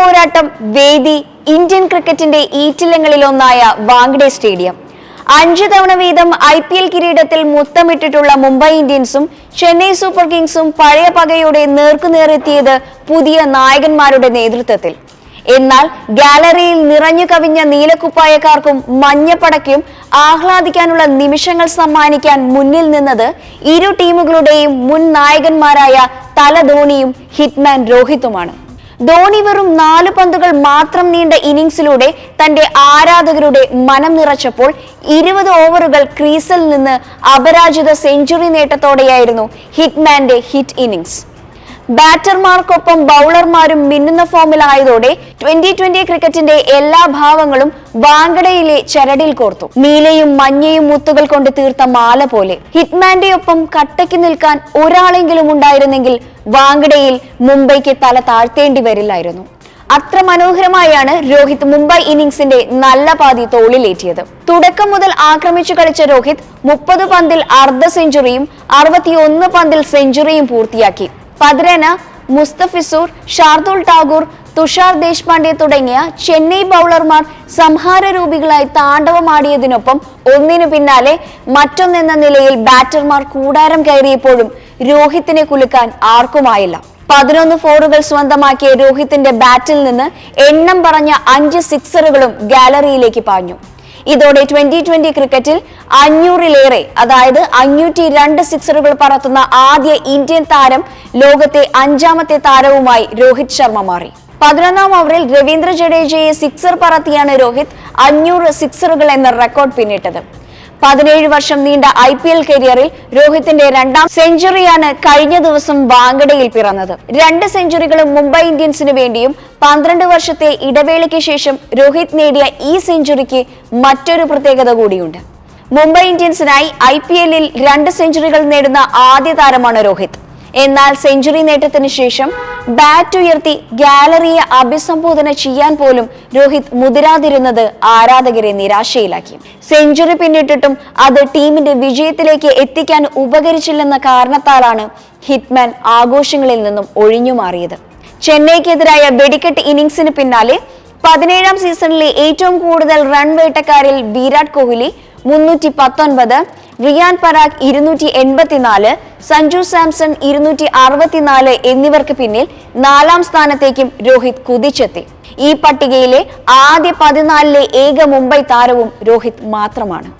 പോരാട്ടം വേദി ഇന്ത്യൻ ക്രിക്കറ്റിന്റെ ഈറ്റില്ലങ്ങളിലൊന്നായ വാങ്ഡെ സ്റ്റേഡിയം. അഞ്ചു തവണ വീതം ഐ പി എൽ കിരീടത്തിൽ മുത്തമിട്ടിട്ടുള്ള മുംബൈ ഇന്ത്യൻസും ചെന്നൈ സൂപ്പർ കിങ്സും പഴയ പകയോടെ നേർക്കുനേറെത്തിയത് പുതിയ നായകന്മാരുടെ നേതൃത്വത്തിൽ. എന്നാൽ ഗാലറിയിൽ നിറഞ്ഞു കവിഞ്ഞ നീലക്കുപ്പായക്കാർക്കും മഞ്ഞപ്പടയ്ക്കും ആഹ്ലാദിക്കാനുള്ള നിമിഷങ്ങൾ സമ്മാനിക്കാൻ മുന്നിൽ നിന്നത് ഇരു ടീമുകളുടെയും മുൻ നായകന്മാരായ തല ധോണിയും ഹിറ്റ്മാൻ രോഹിത്തുമാണ്. ധോണി വെറും നാല് പന്തുകൾ മാത്രം നീണ്ട ഇന്നിംഗ്സിലൂടെ തന്റെ ആരാധകരുടെ മനം നിറച്ചപ്പോൾ ഇരുപത് ഓവറുകൾ ക്രീസിൽ നിന്ന് അപരാജിത സെഞ്ചുറി നേട്ടത്തോടെയായിരുന്നു ഹിറ്റ്മാന്റെ ഹിറ്റ് ഇന്നിംഗ്സ്. ബാറ്റർമാർക്കൊപ്പം ബൗളർമാരും മിന്നുന്ന ഫോമിലായതോടെ ട്വന്റി ട്വന്റി ക്രിക്കറ്റിന്റെ എല്ലാ ഭാവങ്ങളും വാങ്കഡയിലെ ചരടിൽ കോർത്തു. നീലയും മഞ്ഞയും മുത്തുകൾ കൊണ്ട് തീർത്ത മാല പോലെ. ഹിറ്റ്മാന്റെ ഒപ്പം കട്ടയ്ക്ക് നിൽക്കാൻ ഒരാളെങ്കിലും ഉണ്ടായിരുന്നെങ്കിൽ വാങ്കടയിൽ മുംബൈക്ക് തല താഴ്ത്തേണ്ടി വരില്ലായിരുന്നു. അത്ര മനോഹരമായാണ് രോഹിത് മുംബൈ ഇന്നിംഗ്സിന്റെ നല്ല പാതി തോളിലേറ്റിയത്. തുടക്കം മുതൽ ആക്രമിച്ചു കളിച്ച രോഹിത് മുപ്പത് പന്തിൽ അർദ്ധ സെഞ്ചുറിയും അറുപത്തിയൊന്ന് പന്തിൽ സെഞ്ചുറിയും പൂർത്തിയാക്കി. പതിരന മുസ്തഫിസൂർ ഷാർദുൽ ടാഗൂർ തുഷാർ ദേശ്പാണ്ഡെ തുടങ്ങിയ ചെന്നൈ ബൗളർമാർ സംഹാരരൂപികളായി താണ്ഡവമാടിയതിനൊപ്പം ഒന്നിനു പിന്നാലെ മറ്റൊന്നെന്ന നിലയിൽ ബാറ്റർമാർ കൂടാരം കയറിയപ്പോഴും രോഹിത്തിനെ കുലുക്കാൻ ആർക്കുമായില്ല. പതിനൊന്ന് ഫോറുകൾ സ്വന്തമാക്കിയ രോഹിത്തിന്റെ ബാറ്റിൽ നിന്ന് എണ്ണം പറഞ്ഞ അഞ്ച് സിക്സറുകളും ഗാലറിയിലേക്ക് പാഞ്ഞു. ഇതോടെ ട്വന്റി ട്വന്റി ക്രിക്കറ്റിൽ അഞ്ഞൂറിലേറെ അതായത് അഞ്ഞൂറ്റി രണ്ട് സിക്സറുകൾ പറത്തുന്ന ആദ്യ ഇന്ത്യൻ താരം ലോകത്തെ അഞ്ചാമത്തെ താരവുമായി രോഹിത് ശർമ്മ മാറി. പതിനൊന്നാം ഓവറിൽ രവീന്ദ്ര ജഡേജയെ സിക്സർ പറത്തിയാണ് രോഹിത് അഞ്ഞൂറ് സിക്സറുകൾ എന്ന റെക്കോർഡ് പിന്നിട്ടത്. പതിനേഴ് വർഷം നീണ്ട ഐ പി എൽ കരിയറിൽ രോഹിത്തിന്റെ രണ്ടാം സെഞ്ചുറിയാണ് കഴിഞ്ഞ ദിവസം വാങ്കഡയിൽ പിറന്നത്. രണ്ട് സെഞ്ചുറികളും മുംബൈ ഇന്ത്യൻസിന് വേണ്ടിയും പന്ത്രണ്ട് വർഷത്തെ ഇടവേളയ്ക്ക് ശേഷം രോഹിത് നേടിയ ഈ സെഞ്ചുറിക്ക് മറ്റൊരു പ്രത്യേകത കൂടിയുണ്ട്. മുംബൈ ഇന്ത്യൻസിനായി ഐ പി എല്ലിൽ രണ്ട് സെഞ്ചുറികൾ നേടുന്ന ആദ്യ താരമാണ് രോഹിത്. എന്നാൽ സെഞ്ചുറി നേട്ടത്തിന് ശേഷം ബാറ്റ് ഉയർത്തി ഗാലറിയെ അഭിസംബോധന ചെയ്യാൻ പോലും രോഹിത് മുതിരാതിരുന്നത് ആരാധകരെ നിരാശയിലാക്കി. സെഞ്ചുറി പിന്നിട്ടിട്ടും അത് ടീമിന്റെ വിജയത്തിലേക്ക് എത്തിക്കാൻ ഉപകരിച്ചില്ലെന്ന കാരണത്താലാണ് ഹിറ്റ്മാൻ ആഘോഷങ്ങളിൽ നിന്നും ഒഴിഞ്ഞു മാറിയത്. ചെന്നൈക്കെതിരായ വെടിക്കെട്ട് ഇന്നിംഗ്സിന് പിന്നാലെ പതിനേഴാം സീസണിലെ ഏറ്റവും കൂടുതൽ റൺ വേട്ടക്കാരിൽ വിരാട് കോഹ്ലി മുന്നൂറ്റി പത്തൊൻപത് റിയാൻ പരാഗ് ഇരുന്നൂറ്റി എൺപത്തിനാല് സഞ്ജു സാംസൺ ഇരുന്നൂറ്റി അറുപത്തിനാല് എന്നിവർക്ക് പിന്നിൽ നാലാം സ്ഥാനത്തേക്കും രോഹിത് കുതിച്ചെത്തി. ഈ പട്ടികയിലെ ആദ്യ പതിനാലിലെ ഏക മുംബൈ താരവും രോഹിത് മാത്രമാണ്.